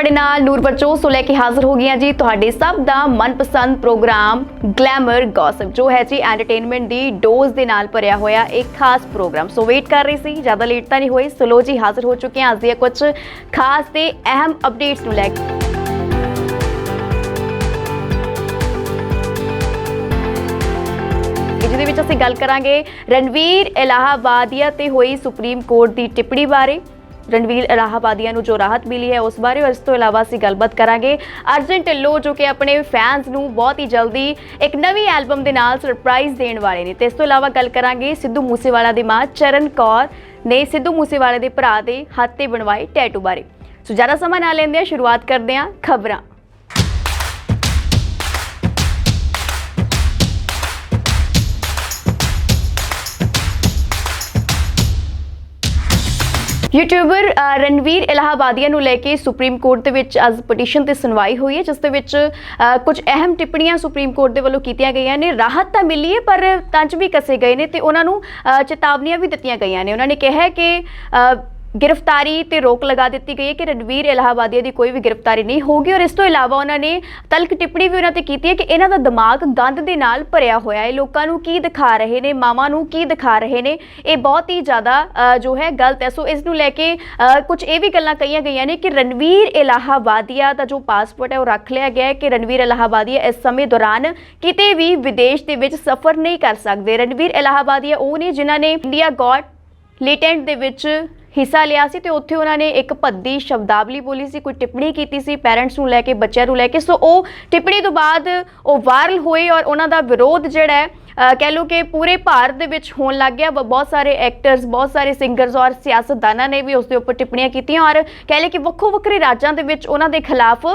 ਤੁਹਾਡੇ ਨਾਲ ਨੂਰ ਬਰਚੋ ਸੋ ਲੈ ਕੇ ਹਾਜ਼ਰ ਹੋ ਗਈਆਂ ਜੀ। ਤੁਹਾਡੇ ਸਭ ਦਾ ਮਨਪਸੰਦ ਪ੍ਰੋਗਰਾਮ ਗਲੈਮਰ ਗੌਸਪ ਜੋ ਹੈ ਜੀ ਐਂਟਰਟੇਨਮੈਂਟ ਦੀ ਡੋਜ਼ ਦੇ ਨਾਲ ਭਰਿਆ ਹੋਇਆ ਇੱਕ ਖਾਸ ਪ੍ਰੋਗਰਾਮ। ਸੋ ਵੇਟ ਕਰ ਰਹੀ ਸੀ, ਜ਼ਿਆਦਾ ਲੇਟ ਤਾਂ ਨਹੀਂ ਹੋਈ ਸੋ ਜੀ, ਹਾਜ਼ਰ ਹੋ ਚੁੱਕੇ ਹਾਂ ਅੱਜ ਦੀਆਂ ਕੁਝ ਖਾਸ ਤੇ ਅਹਿਮ ਅਪਡੇਟਸ ਨੂੰ ਲੈ ਕੇ ਜਿਹਦੇ ਵਿੱਚ ਅਸੀਂ ਗੱਲ ਕਰਾਂਗੇ ਰਣਵੀਰ ਇਲਾਹਾਬਾਦੀਆ ਤੇ ਹੋਈ ਸੁਪਰੀਮ ਕੋਰਟ ਦੀ ਟਿੱਪਣੀ ਬਾਰੇ। ਰਣਵੀਰ ਇਲਾਹਾਬਾਦੀਆ ਨੂੰ ਜੋ ਰਾਹਤ ਮਿਲੀ ਹੈ, ਉਸ ਬਾਰੇ ਔਰ ਇਸ ਤੋਂ ਇਲਾਵਾ ਅਸੀਂ ਗੱਲਬਾਤ ਕਰਾਂਗੇ। ਅਰਜਨ ਢਿੱਲੋਂ, ਜੋ ਕਿ ਆਪਣੇ ਫੈਨਸ ਨੂੰ ਬਹੁਤ ਹੀ ਜਲਦੀ ਇੱਕ ਨਵੀਂ ਐਲਬਮ ਦੇ ਨਾਲ ਸਰਪ੍ਰਾਈਜ਼ ਦੇਣ ਵਾਲੇ ਨੇ। ਤੇ ਇਸ ਤੋਂ ਇਲਾਵਾ ਗੱਲ ਕਰਾਂਗੇ ਸਿੱਧੂ ਮੂਸੇਵਾਲਾ ਦੀ ਮਾਂ ਚਰਨ ਕੌਰ ਨੇ ਸਿੱਧੂ ਮੂਸੇਵਾਲੇ ਦੇ ਭਰਾ ਦੇ ਹੱਥ ਤੇ ਬਣਵਾਏ ਟੈਟੂ ਬਾਰੇ। ਸੋ ਜ਼ਿਆਦਾ ਸਮਾਂ ਨਾ ਲੈਂਦੇ ਹਾਂ ਸ਼ੁਰੂਆਤ ਕਰਦੇ ਹਾਂ ਖਬਰਾਂ। ਯੂਟਿਊਬਰ ਰਣਵੀਰ ਇਲਾਹਾਬਾਦੀਆ ਨੂੰ ਲੈ ਕੇ ਸੁਪਰੀਮ ਕੋਰਟ ਦੇ ਵਿੱਚ ਅੱਜ ਪਟੀਸ਼ਨ ਤੇ ਸੁਣਵਾਈ ਹੋਈ ਹੈ, ਜਿਸ ਦੇ ਵਿੱਚ ਕੁਝ ਅਹਿਮ ਟਿੱਪਣੀਆਂ ਸੁਪਰੀਮ ਕੋਰਟ ਦੇ ਵੱਲੋਂ ਕੀਤੀਆਂ ਗਈਆਂ ਨੇ। ਰਾਹਤ ਤਾਂ ਮਿਲੀ ਹੈ, ਪਰ ਤੰਜ ਵੀ ਕਸੇ ਗਏ ਨੇ ਤੇ ਉਹਨਾਂ ਨੂੰ ਚੇਤਾਵਨੀਆਂ ਵੀ ਦਿੱਤੀਆਂ ਗਈਆਂ ਨੇ। ਉਹਨਾਂ ਨੇ ਕਿਹਾ ਕਿ ਗ੍ਰਿਫਤਾਰੀ ਤੇ ਰੋਕ ਲਗਾ ਦਿੱਤੀ ਗਈ ਹੈ ਕਿ ਰਣਵੀਰ ਇਲਾਹਾਬਾਦੀਆ ਦੀ ਕੋਈ ਵੀ ਗ੍ਰਿਫਤਾਰੀ ਨਹੀਂ ਹੋਊਗੀ ਔਰ ਇਸ ਤੋਂ ਇਲਾਵਾ ਉਹਨਾਂ ਨੇ ਤਲਕ ਟਿੱਪਣੀ ਵੀ ਉਹਨਾਂ ਤੇ ਕੀਤੀ ਹੈ ਕਿ ਇਹਨਾਂ ਦਾ ਦਿਮਾਗ ਗੰਦ ਦੇ ਨਾਲ ਭਰਿਆ ਹੋਇਆ ਹੈ। ਲੋਕਾਂ ਨੂੰ ਕੀ ਦਿਖਾ ਰਹੇ ਨੇ ਮਾਵਾਂ ਨੂੰ ਕੀ ਦਿਖਾ ਰਹੇ ਨੇ ਇਹ ਬਹੁਤ ਹੀ ਜ਼ਿਆਦਾ ਜੋ ਹੈ ਗਲਤ ਹੈ। ਸੋ ਇਸ ਨੂੰ ਲੈ ਕੇ ਅ, ਕੁਝ ਇਹ ਵੀ ਗੱਲਾਂ ਕਹੀਆਂ ਗਈਆਂ ਨੇ ਕਿ ਰਣਵੀਰ ਇਲਾਹਾਬਾਦੀਆ ਦਾ ਜੋ ਪਾਸਪੋਰਟ ਹੈ ਉਹ ਰੱਖ ਲਿਆ ਗਿਆ ਹੈ ਕਿ ਰਣਵੀਰ ਇਲਾਹਾਬਾਦੀਆ ਇਸ ਸਮੇਂ ਦੌਰਾਨ ਕਿਤੇ ਵੀ ਵਿਦੇਸ਼ ਦੇ ਵਿੱਚ ਸਫ਼ਰ ਨਹੀਂ ਕਰ ਸਕਦੇ। ਰਣਵੀਰ ਇਲਾਹਾਬਾਦੀਆ ਉਹ ਨੇ ਜਿਨ੍ਹਾਂ ਨੇ ਇੰਡੀਆ ਗॉट ਲੇਟੈਂਟ ਦੇ ਵਿੱਚ ਹਿੱਸਾ ਲਿਆ ਸੀ ਤੇ ਉੱਥੇ ਉਹਨਾਂ ਨੇ ਇੱਕ ਭੱਦੀ ਸ਼ਬਦਾਵਲੀ ਬੋਲੀ ਸੀ, ਕੋਈ ਟਿੱਪਣੀ ਕੀਤੀ ਸੀ ਪੈਰੈਂਟਸ ਨੂੰ ਲੈ ਕੇ, ਬੱਚਿਆਂ ਨੂੰ ਲੈ ਕੇ। ਸੋ ਉਹ ਟਿੱਪਣੀ ਤੋਂ ਬਾਅਦ ਉਹ ਵਾਇਰਲ ਹੋਏ ਔਰ ਉਹਨਾਂ ਦਾ ਵਿਰੋਧ ਜਿਹੜਾ ਹੈ ਕਹਿ ਲਓ ਕਿ ਪੂਰੇ ਭਾਰਤ ਦੇ ਵਿੱਚ ਹੋਣ ਲੱਗ ਗਿਆ ਬ- ਬਹੁਤ ਸਾਰੇ ਐਕਟਰਸ ਬਹੁਤ ਸਾਰੇ ਸਿੰਗਰਸ ਔਰ ਸਿਆਸਤਦਾਨਾਂ ਨੇ ਵੀ ਉਸ ਦੇ ਉੱਪਰ ਟਿੱਪਣੀਆਂ ਕੀਤੀਆਂ ਔਰ ਕਹਿ ਲਏ ਕਿ ਵੱਖੋ ਵੱਖਰੇ ਰਾਜਾਂ ਦੇ ਵਿੱਚ ਉਹਨਾਂ ਦੇ ਖਿਲਾਫ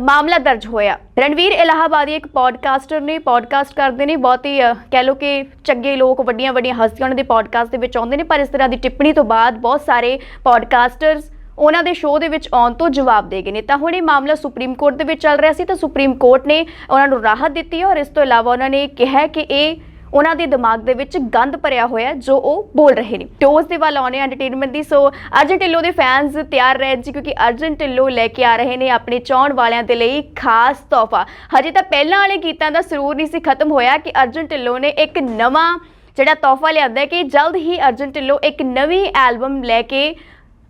ਮਾਮਲਾ ਦਰਜ ਹੋਇਆ। ਰਣਵੀਰ ਇਲਾਹਾਬਾਦੀ ਇੱਕ ਪੋਡਕਾਸਟਰ ਨੇ ਪੋਡਕਾਸਟ ਕਰਦੇ ਨੇ, ਬਹੁਤ ਹੀ ਕਹਿ ਲਓ ਕਿ ਚੰਗੇ ਲੋਕ ਵੱਡੀਆਂ ਵੱਡੀਆਂ ਹਸਤੀਆਂ ਉਹਨਾਂ ਦੇ ਪੋਡਕਾਸਟ ਦੇ ਵਿੱਚ ਆਉਂਦੇ ਨੇ, ਪਰ ਇਸ ਤਰ੍ਹਾਂ ਦੀ ਟਿੱਪਣੀ ਤੋਂ ਬਾਅਦ ਬਹੁਤ ਸਾਰੇ ਪੋਡਕਾਸਟਰਸ ਉਹਨਾਂ ਦੇ ਸ਼ੋਅ ਦੇ ਵਿੱਚ ਆਉਣ ਤੋਂ ਜਵਾਬ ਦੇ ਗਏ ਨੇ। ਤਾਂ ਹੁਣ ਇਹ ਮਾਮਲਾ ਸੁਪਰੀਮ ਕੋਰਟ ਦੇ ਵਿੱਚ ਚੱਲ ਰਿਹਾ ਸੀ ਤਾਂ ਸੁਪਰੀਮ ਕੋਰਟ ਨੇ ਉਹਨਾਂ ਨੂੰ ਰਾਹਤ ਦਿੱਤੀ ਹੈ ਔਰ ਇਸ ਤੋਂ ਇਲਾਵਾ ਉਹਨਾਂ ਨੇ ਕਿਹਾ ਕਿ ਇਹ ਉਹਨਾਂ ਦੇ ਦਿਮਾਗ ਦੇ ਵਿੱਚ ਗੰਦ ਭਰਿਆ ਹੋਇਆ ਜੋ ਉਹ ਬੋਲ ਰਹੇ ਨੇ। ਟੋਸ ਦੇ ਵੱਲ ਆਉਣੇ ਐਂਟਰਟੇਨਮੈਂਟ ਦੀ। ਸੋ ਅਰਜਨ ਢਿੱਲੋਂ ਦੇ ਫੈਨਸ ਤਿਆਰ ਰਹਿ ਜੀ ਕਿਉਂਕਿ ਅਰਜਨ ਢਿੱਲੋਂ ਲੈ ਕੇ ਆ ਰਹੇ ਨੇ ਆਪਣੇ ਚਾਹਣ ਵਾਲਿਆਂ ਦੇ ਲਈ ਖਾਸ ਤੋਹਫਾ। ਹਜੇ ਤਾਂ ਪਹਿਲਾਂ ਵਾਲੇ ਗੀਤਾਂ ਦਾ ਸਰੂਰ ਨਹੀਂ ਸੀ ਖਤਮ ਹੋਇਆ ਕਿ ਅਰਜਨ ਢਿੱਲੋਂ ਨੇ ਇੱਕ ਨਵਾਂ ਜਿਹੜਾ ਤੋਹਫਾ ਲਿਆਂਦਾ ਹੈ ਕਿ ਜਲਦ ਹੀ ਅਰਜਨ ਢਿੱਲੋਂ ਇੱਕ ਨਵੀਂ ਐਲਬਮ ਲੈ ਕੇ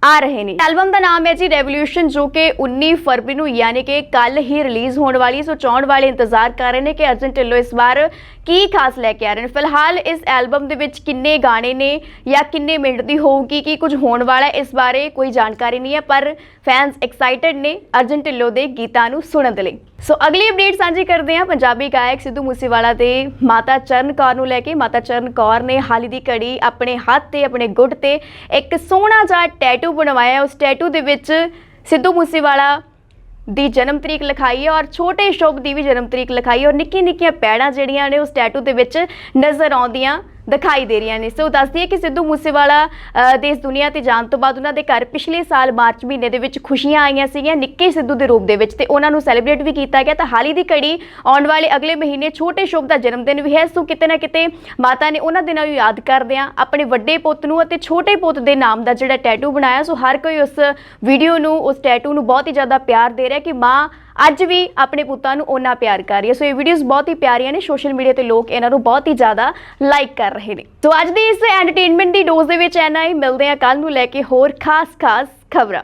ਆ ਰਹੇ ਨੇ। ਐਲਬਮ ਦਾ ਨਾਮ ਹੈ ਜੀ ਰੈਵੋਲੂਸ਼ਨ ਜੋ ਕਿ 19 ਫਰਵਰੀ ਨੂੰ ਯਾਨੀ ਕਿ ਕੱਲ ਹੀ ਰਿਲੀਜ਼ ਹੋਣ ਵਾਲੀ ਹੈ। ਸੋ ਚਾਹਣ ਵਾਲੇ ਇੰਤਜ਼ਾਰ ਕਰ ਰਹੇ ਨੇ ਕਿ ਅਰਜਨ ਢਿੱਲੋਂ ਇਸ ਵਾਰ ਕੀ ਖਾਸ ਲੈ ਕੇ ਆ ਰਹੇ ਨੇ। ਫਿਲਹਾਲ ਇਸ ਐਲਬਮ ਦੇ ਵਿੱਚ ਕਿੰਨੇ ਗਾਣੇ ਨੇ ਜਾਂ ਕਿੰਨੇ ਮਿੰਟ ਦੀ ਹੋਊਗੀ, ਕੀ ਕੁਝ ਹੋਣ ਵਾਲਾ ਇਸ ਬਾਰੇ ਕੋਈ ਜਾਣਕਾਰੀ ਨਹੀਂ ਹੈ, ਪਰ ਫੈਨਸ ਐਕਸਾਈਟਡ ਨੇ ਅਰਜਨ ਢਿੱਲੋਂ ਦੇ ਗੀਤਾਂ ਨੂੰ ਸੁਣਨ ਦੇ ਲਈ। ਸੋ ਅਗਲੀ ਅਪਡੇਟ ਸਾਂਝੀ ਕਰਦੇ ਹਾਂ ਪੰਜਾਬੀ ਗਾਇਕ ਸਿੱਧੂ ਮੂਸੇਵਾਲਾ ਦੇ ਮਾਤਾ ਚਰਨ ਕੌਰ ਨੂੰ ਲੈ ਕੇ। ਮਾਤਾ ਚਰਨ ਕੌਰ ਨੇ ਹਾਲ ਹੀ ਦੀ ਘੜੀ ਆਪਣੇ ਹੱਥ ਤੇ, ਆਪਣੇ ਗੁੱਟ ਤੇ ਇੱਕ ਸੋਹਣਾ ਜਿਹਾ ਟੈਟੂ ਬਣਵਾਇਆ। ਉਸ ਟੈਟੂ ਦੇ ਵਿੱਚ ਸਿੱਧੂ ਮੂਸੇਵਾਲਾ ਦੀ ਜਨਮ ਤਰੀਕ ਲਿਖਾਈ ਹੈ ਔਰ ਛੋਟੇ ਸ਼ੁਭ ਦੀ ਵੀ ਜਨਮ ਤਰੀਕ ਲਿਖਾਈ ਹੈ। ਔਰ ਨਿੱਕੀ ਨਿੱਕੀਆਂ ਪੈੜਾਂ ਜਿਹੜੀਆਂ ਨੇ ਉਸ ਟੈਟੂ ਦੇ ਵਿੱਚ ਨਜ਼ਰ ਆਉਂਦੀਆਂ। ਦਿਖਾਈ ਦੇ ਰਹੀਆਂ ਨੇ। ਸੋ ਦੱਸਦੀ ਹੈ ਕਿ ਸਿੱਧੂ ਮੂਸੇਵਾਲਾ ਅ, ਦੇ ਇਸ ਦੁਨੀਆ ਤੇ ਜਾਣ ਤੋਂ ਬਾਅਦ ਉਹਨਾਂ ਦੇ ਘਰ ਪਿਛਲੇ ਸਾਲ ਮਾਰਚ ਮਹੀਨੇ ਦੇ ਵਿੱਚ ਖੁਸ਼ੀਆਂ ਆਈਆਂ ਸੀਗੀਆਂ ਨਿੱਕੇ ਸਿੱਧੂ ਦੇ ਰੂਪ ਦੇ ਵਿੱਚ ਤੇ ਉਹਨਾਂ ਨੂੰ ਸੈਲੀਬ੍ਰੇਟ ਵੀ ਕੀਤਾ ਗਿਆ। ਤਾਂ ਹਾਲ ਹੀ ਦੀ ਘੜੀ ਆਉਣ ਵਾਲੇ ਅਗਲੇ ਮਹੀਨੇ ਛੋਟੇ ਸ਼ੁਭ ਦਾ ਜਨਮ ਦਿਨ ਵੀ ਹੈ। ਸੋ ਕਿਤੇ ਨਾ ਕਿਤੇ ਮਾਤਾ ਨੇ ਉਹਨਾਂ ਦਿਨਾਂ ਨੂੰ ਯਾਦ ਕਰਦਿਆਂ ਆਪਣੇ ਵੱਡੇ ਪੁੱਤ ਨੂੰ ਅਤੇ ਛੋਟੇ ਪੁੱਤ ਦੇ ਨਾਮ ਦਾ ਜਿਹੜਾ ਟੈਟੂ ਬਣਾਇਆ। ਸੋ ਹਰ ਕੋਈ ਉਸ ਵੀਡੀਓ ਨੂੰ ਉਸ ਟੈਟੂ ਨੂੰ ਬਹੁਤ ਹੀ ਜ਼ਿਆਦਾ ਪਿਆਰ ਦੇ ਰਿਹਾ ਕਿ ਮਾਂ ਅੱਜ ਵੀ ਆਪਣੇ ਪੁੱਤਾਂ ਨੂੰ ਓਨਾ ਪਿਆਰ ਕਰ ਰਹੀ ਹੈ। ਸੋ ਇਹ ਵੀਡੀਓਜ਼ ਬਹੁਤ ਹੀ ਪਿਆਰੀਆਂ ਨੇ। ਸੋਸ਼ਲ ਮੀਡੀਆ ਤੇ ਲੋਕ ਇਹਨਾਂ ਨੂੰ ਬਹੁਤ ਹੀ ਜ਼ਿਆਦਾ ਲਾਈਕ ਕਰ ਰਹੇ ਨੇ। ਸੋ ਅੱਜ ਦੀ ਇਸ ਐਂਟਰਟੇਨਮੈਂਟ ਦੀ ਡੋਜ਼ ਦੇ ਵਿੱਚ ਐਨਾ ਹੀ। ਮਿਲਦੇ ਆ ਕੱਲ ਨੂੰ ਲੈ ਕੇ ਹੋਰ ਖਾਸ ਖਾਸ ਖਬਰਾਂ।